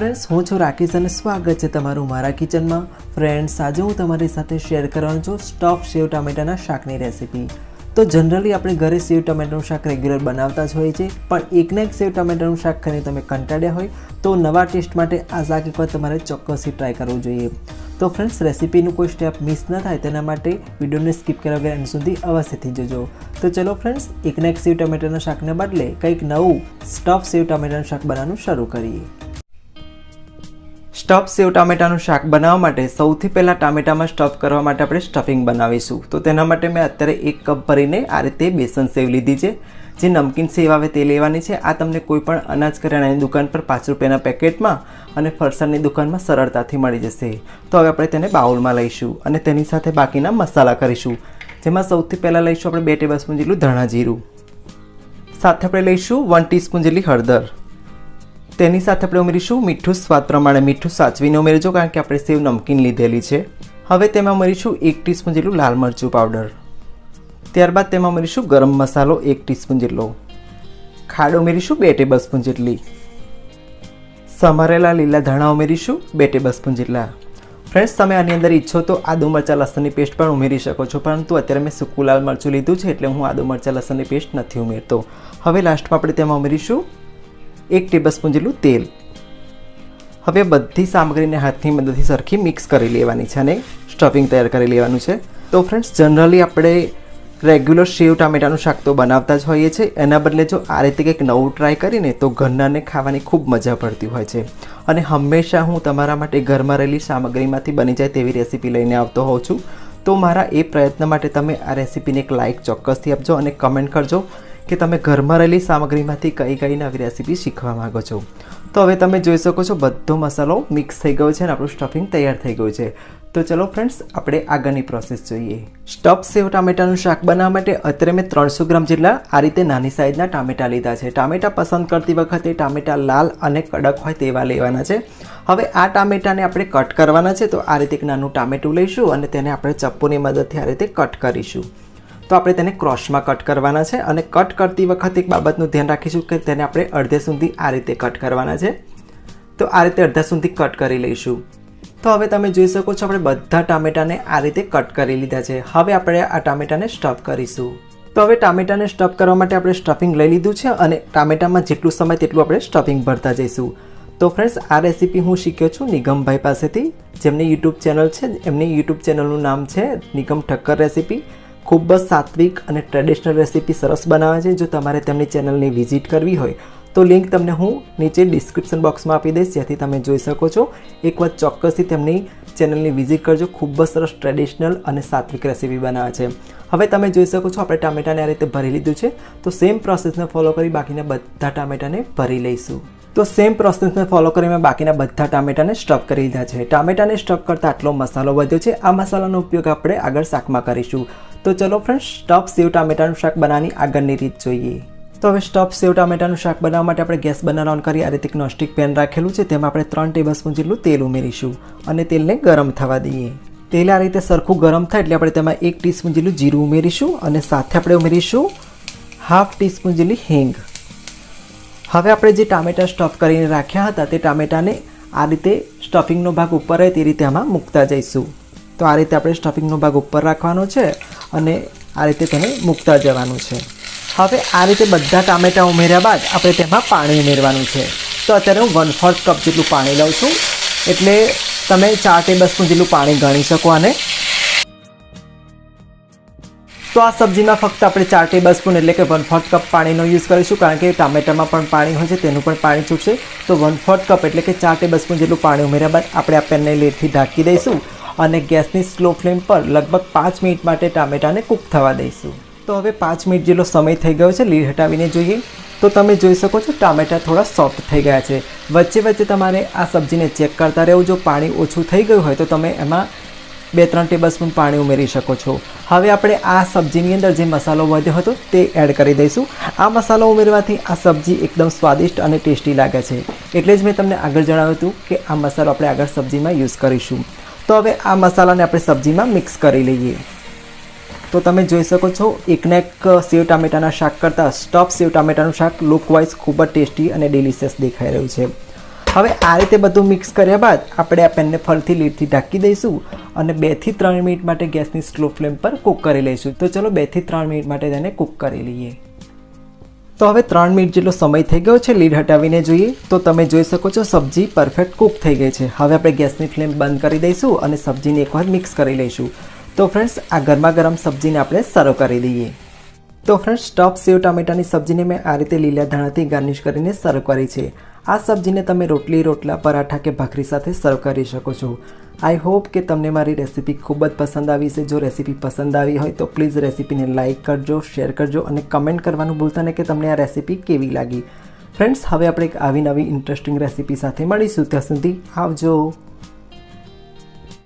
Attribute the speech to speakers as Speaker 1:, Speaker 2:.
Speaker 1: Friends હું છું રાકેશ અને સ્વાગત છે તમારું મારા કિચનમાં. ફ્રેન્ડ્સ આજે હું તમારી સાથે શેર કરવાનો છું સ્ટફ સેવ ટામેટાના શાકની રેસીપી તો જનરલી આપણે ઘરે સેવ ટામેટાનું શાક રેગ્યુલર બનાવતા જ હોઈએ છીએ, પણ એકના એક સેવ ટામેટાનું શાક ખાઈને તમે કંટાળ્યા હોય, તો નવા ટેસ્ટ માટે આ શાક એકવાર તમારે ચોક્કસથી ટ્રાય કરવું જોઈએ. તો ફ્રેન્ડ્સ રેસીપીનું કોઈ સ્ટેપ મિસ ન થાય તેના માટે વિડીયોને સ્કીપ કર્યા વગર એન્ડ સુધી અવશ્યથી જોજો. તો ચલો ફ્રેન્ડ્સ એકના એક સેવ ટામેટાના શાકને બદલે કંઈક નવું સ્ટફ સેવ ટામેટાનું શાક બનાવવાનું શરૂ કરીએ. સ્ટફ સેવ ટામેટાનું શાક બનાવવા માટે સૌથી પહેલાં ટામેટામાં સ્ટફ કરવા માટે આપણે સ્ટફિંગ બનાવીશું. તો તેના માટે મેં અત્યારે એક કપ ભરીને આ રીતે બેસન સેવ લીધી છે. જે નમકીન સેવ આવે તે લેવાની છે. આ તમને કોઈપણ અનાજ કરિયાણાની દુકાન પર પાંચ રૂપિયાના પેકેટમાં અને ફરસાણની દુકાનમાં સરળતાથી મળી જશે. તો હવે આપણે તેને બાઉલમાં લઈશું અને તેની સાથે બાકીના મસાલા કરીશું. જેમાં સૌથી પહેલાં લઈશું આપણે બે ટેબલ સ્પૂન જેટલું ધાણા જીરું. સાથે આપણે લઈશું વન ટીસ્પૂન જેટલી હળદર. તેની સાથે આપણે ઉમેરીશું મીઠું સ્વાદ પ્રમાણે મીઠું સાચવીને ઉમેરજો કારણ કે આપણે સેવ નમકીન લીધેલી છે. હવે તેમાં ઉમેરીશું એક ટીસ્પૂન જેટલું લાલ મરચું પાવડર. ત્યારબાદ તેમાં ઉમેરીશું ગરમ મસાલો એક ટીસ્પૂન જેટલો. ખાડ ઉમેરીશું બે ટેબલ સ્પૂન જેટલી. સમારેલા લીલા ધાણા ઉમેરીશું બે ટેબલ સ્પૂન જેટલા. ફ્રેન્ડ્સ, તમે આની અંદર ઈચ્છો તો આદુ મરચાં લસણની પેસ્ટ પણ ઉમેરી શકો છો, પરંતુ અત્યારે મેં સૂકું લાલ મરચું લીધું છે એટલે હું આદુ મરચાં લસણની પેસ્ટ નથી ઉમેરતો. હવે લાસ્ટમાં આપણે તેમાં ઉમેરીશું એક ટેબલ સ્પૂન જેટલું તેલ. હવે બધી સામગ્રીને હાથની મદદથી સરખી મિક્સ કરી લેવાની છે અને સ્ટફિંગ તૈયાર કરી લેવાનું છે. તો ફ્રેન્ડ્સ જનરલી આપણે રેગ્યુલર શેવ ટામેટાનું શાક તો બનાવતા જ હોઈએ છીએ. એના બદલે જો આ રીતે કંઈક નવું ટ્રાય કરીને તો ઘરનાને ખાવાની ખૂબ મજા પડતી હોય છે. અને હંમેશા હું તમારા માટે ઘરમાં રહેલી સામગ્રીમાંથી બની જાય તેવી રેસીપી લઈને આવતો હોઉં છું. તો મારા એ પ્રયત્ન માટે તમે આ રેસીપીને એક લાઇક ચોક્કસથી આપજો અને કમેન્ટ કરજો. કે તમે ઘરમાં રહેલી સામગ્રીમાંથી કઈ કઈ નવી રેસીપી શીખવા માગો છો. તો હવે તમે જોઈ શકો છો બધો મસાલો મિક્સ થઈ ગયો છે અને આપણું સ્ટફિંગ તૈયાર થઈ ગયું છે. તો ચલો ફ્રેન્ડ્સ, આપણે આગળની પ્રોસેસ જોઈએ. સ્ટફ સેવ ટામેટાનું શાક બનાવવા માટે અત્યારે મેં ત્રણસો ગ્રામ જેટલા આ રીતે નાની સાઇઝના ટામેટા લીધા છે. ટામેટા પસંદ કરતી વખતે ટામેટા લાલ અને કડક હોય તેવા લેવાના છે. હવે આ ટામેટાને આપણે કટ કરવાના છે, તો આ રીતે એક નાનું ટામેટું લઈશું અને તેને આપણે ચપ્પુની મદદથી આ રીતે કટ કરીશું. તો આપણે તેને ક્રોસમાં કટ કરવાના છે અને કટ કરતી વખતે એક બાબતનું ધ્યાન રાખીશું કે તેને આપણે અડધે સુધી આ રીતે કટ કરવાના છે. તો આ રીતે અડધા સુધી કટ કરી લઈશું. તો હવે તમે જોઈ શકો છો આપણે બધા ટામેટાને આ રીતે કટ કરી લીધા છે. હવે આપણે આ ટામેટાને સ્ટફ કરીશું. તો હવે ટામેટાને સ્ટફ કરવા માટે આપણે સ્ટફિંગ લઈ લીધું છે અને ટામેટામાં જેટલું સમય તેટલું આપણે સ્ટફિંગ ભરતા જઈશું. તો ફ્રેન્ડ્સ, આ રેસીપી હું શીખ્યો છું નિગમભાઈ પાસેથી. જેમની યુટ્યુબ ચેનલ છે, એમની યુટ્યુબ ચેનલનું નામ છે નિગમ ઠક્કર રેસીપી. ખૂબ જ સાત્વિક અને ટ્રેડિશનલ રેસીપી સરસ બનાવે છે. જો તમારે તેમની ચેનલની વિઝિટ કરવી હોય, તો લિંક તમને હું નીચે ડિસ્ક્રિપ્શન બોક્સમાં આપી દઈશ જેથી તમે જોઈ શકો છો. એક વાત ચોક્કસથી તેમની ચેનલની વિઝિટ કરજો. ખૂબ જ સરસ ટ્રેડિશનલ અને સાત્વિક રેસીપી બનાવે છે. હવે તમે જોઈ શકો છો, આપણે ટામેટાને આ રીતે ભરી લીધું છે. તો સેમ પ્રોસેસને ફોલો કરી બાકીના બધા ટામેટાને ભરી લઈશું. તો સેમ પ્રોસેસને ફોલો કરી મેં બાકીના બધા ટામેટાને સ્ટફ કરી લીધા છે. ટામેટાને સ્ટફ કરતાં આટલો મસાલો વધ્યો છે. આ મસાલાનો ઉપયોગ આપણે આગળ શાકમાં કરીશું. તો ચલો ફ્રેન્ડ સ્ટફ સેવ ટામેટાનું શાક બનાવવાની આગળની રીત જોઈએ. તો હવે સ્ટફ સેવ ટામેટાનું શાક બનાવવા માટે આપણે ગેસ બનાવવા ઓન કરી આ રીતે નોસ્ટિક પેન રાખેલું છે, તેમાં આપણે ત્રણ ટેબલ સ્પૂન જેટલું તેલ ઉમેરીશું અને તેલને ગરમ થવા દઈએ. તેલ આ રીતે સરખું ગરમ થાય એટલે આપણે તેમાં એક ટીસ્પૂન જેટલું જીરું ઉમેરીશું અને સાથે આપણે ઉમેરીશું હાફ ટીસ્પૂન જેટલી હિંગ. હવે આપણે જે ટામેટા સ્ટફ કરીને રાખ્યા હતા, તે ટામેટાને આ રીતે સ્ટફિંગનો ભાગ ઉપર રહે તે રીતે આમાં મૂકતા જઈશું. તો આ રીતે આપણે સ્ટફિંગનો ભાગ ઉપર રાખવાનો છે. અને આ રીતે તેને મૂકતા જવાનું છે. હવે આ રીતે બધા ટામેટા ઉમેર્યા બાદ આપણે તેમાં પાણી ઉમેરવાનું છે. તો અત્યારે હું વન ફોર્થ કપ જેટલું પાણી લઉં છું. એટલે તમે ચાર ટેબલ સ્પૂન જેટલું પાણી ગણી શકો અને તો આ સબ્જીમાં ફક્ત આપણે ચાર ટેબલ સ્પૂન એટલે કે વન ફોર્થ કપ પાણીનો યુઝ કરીશું, કારણ કે ટામેટામાં પણ પાણી હોય છે, તેનું પણ પાણી છૂટશે. તો વન ફોર્થ કપ એટલે કે ચાર ટેબલ સ્પૂન જેટલું પાણી ઉમેર્યા બાદ આપણે આ પેનને લેટથી ઢાંકી દઈશું. અને ગેસની સ્લો ફ્લેમ પર લગભગ પાંચ મિનિટ માટે ટામેટાને કૂક થવા દઈશું. તો હવે પાંચ મિનિટ જેટલો સમય થઈ ગયો છે લીડ હટાવીને જોઈએ, તો તમે જોઈ શકો છો ટામેટા થોડા સોફ્ટ થઈ ગયા છે. વચ્ચે વચ્ચે તમારે આ સબ્જીને ચેક કરતા રહેવું, જો પાણી ઓછું થઈ ગયું હોય તો તમે એમાં બે ત્રણ ટેબલ સ્પૂન પાણી ઉમેરી શકો છો. હવે આપણે આ સબ્જીની અંદર જે મસાલો વધ્યો હતો તે એડ કરી દઈશું. આ મસાલો ઉમેરવાથી આ સબ્જી એકદમ સ્વાદિષ્ટ અને ટેસ્ટી લાગે છે. એટલે જ મેં તમને આગળ જણાવ્યું હતું કે આ મસાલો આપણે આગળ સબ્જીમાં યુઝ કરીશું. તો હવે આ મસાલાને આપણે સબ્જીમાં મિક્સ કરી લઈએ. તો તમે જોઈ શકો છો, એકને એક સેવ ટામેટાના શાક કરતાં સ્ટફ સેવ ટામેટાનું શાક લુક વાઇઝ ખૂબ જ ટેસ્ટી અને ડિલિશિયસ દેખાઈ રહ્યું છે. હવે આ રીતે બધું મિક્સ કર્યા બાદ આપણે આ પેનને ફરીથી લીડથી ઢાંકી દઈશું અને બેથી ત્રણ મિનિટ માટે ગેસની સ્લો ફ્લેમ પર કૂક કરી લઈશું. તો ચલો બેથી ત્રણ મિનિટ માટે તેને કૂક કરી લઈએ. તો હવે ત્રણ મિનિટ જેટલો સમય થઈ ગયો છે લીડ હટાવીને જોઈએ. તો તમે જોઈ શકો છો સબ્જી પરફેક્ટ કૂક થઈ ગઈ છે. હવે આપણે ગેસની ફ્લેમ બંધ કરી દઈશું અને સબ્જીને એકવાર મિક્સ કરી લઈશું. તો ફ્રેન્ડ્સ, આ ગરમા ગરમ સબ્જીને આપણે સર્વ કરી દઈએ. તો ફ્રેન્ડ્સ સ્ટફ સેવ ટામેટાની સબ્જીને મેં આ રીતે લીલા ધાણાથી ગાર્નિશ કરીને સર્વ કરી છે. આ સબ્જીને તમે રોટલી, રોટલા, પરાઠા કે ભાખરી સાથે સર્વ કરી શકો છો. આઈ હોપ કે તમને મારી રેસીપી ખૂબ જ પસંદ આવી છે જો રેસીપી પસંદ આવી હોય તો પ્લીઝ રેસીપીને લાઇક કરજો, શેર કરજો અને કમેન્ટ કરવાનું ભૂલતા નહીં કે તમને આ રેસીપી કેવી લાગી. ફ્રેન્ડ્સ, હવે આપણે એક આવી નવી ઇન્ટરેસ્ટિંગ રેસીપી સાથે મળીશું. ત્યાં સુધી આવજો.